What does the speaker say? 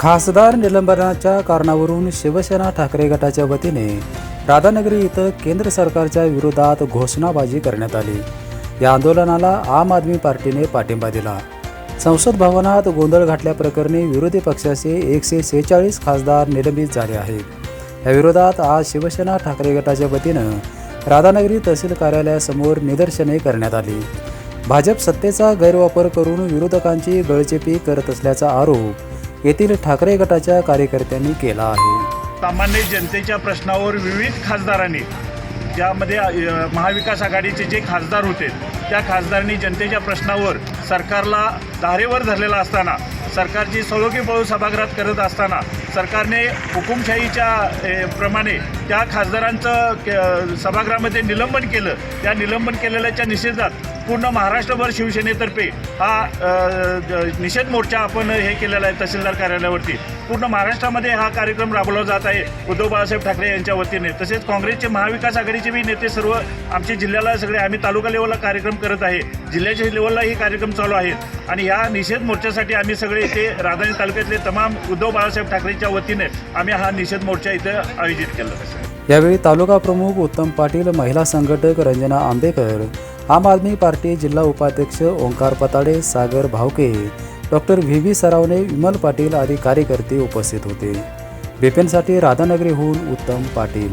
खासदार निलंबनाच्या कारणावरून शिवसेना ठाकरे गटाच्या वतीने राधानगरी इथं केंद्र सरकारच्या विरोधात घोषणाबाजी करण्यात आली. या आंदोलनाला आम आदमी पार्टीने पाठिंबा दिला. संसद भवनात गोंधळ घातल्याप्रकरणी विरोधी पक्षाचे एकशे सेहेचाळीस खासदार निलंबित झाले आहेत. या विरोधात आज शिवसेना ठाकरे गटाच्या वतीनं राधानगरी तहसील कार्यालयासमोर निदर्शने करण्यात आली. भाजप सत्तेचा गैरवापर करून विरोधकांची गळचेपी करत असल्याचा आरोप येथील ठाकरे गटाच्या कार्यकर्त्यांनी केला आहे. सामान्य जनतेच्या प्रश्नावर विविध खासदारांनी ज्यामध्ये महाविकास आघाडीचे जे खासदार होते त्या खासदारांनी जनतेच्या प्रश्नावर सरकारला धारेवर धरलेला असताना सरकारची सलोखी पळू सभागृहात करत असताना सरकारने हुकुमशाहीच्या प्रमाणे त्या खासदारांचं सभागृहामध्ये निलंबन केलं. त्या निलंबन केलेल्याच्या निषेधात पूर्ण महाराष्ट्रभर शिवसेनेतर्फे हा निषेध मोर्चा आपण हे केलेला आहे तहसीलदार कार्यालयावरती. पूर्ण महाराष्ट्रामध्ये हा कार्यक्रम राबवला जात आहे. उद्धव बाळासाहेब ठाकरे यांच्या वतीने. तसेच काँग्रेसचे महाविकास आघाडीचे बी नेते सर्व आमच्या जिल्ह्याला सगळे आम्ही तालुका लेवलला कार्यक्रम करत आहे. जिल्ह्याच्या लेवलला ही कार्यक्रम चालू आहेत. आणि ह्या निषेध मोर्चासाठी आम्ही सगळे इथे राधानी तालुक्यातले तमाम उद्धव बाळासाहेब ठाकरे ठाकरेंच्या वतीने आम्ही हा निषेध मोर्चा इथे आयोजित केला. यावेळी तालुका प्रमुख उत्तम पाटील महिला संघटक रंजना आंबेकर आम आदमी पार्टी जिल्हा उपाध्यक्ष Omkar Patade Sagar Bhavke doctor V V Sarawane Vimal Patil आदी कार्यकर्ते उपस्थित होते. बिपिनसाठी राधानगरीहून उत्तम पाटील.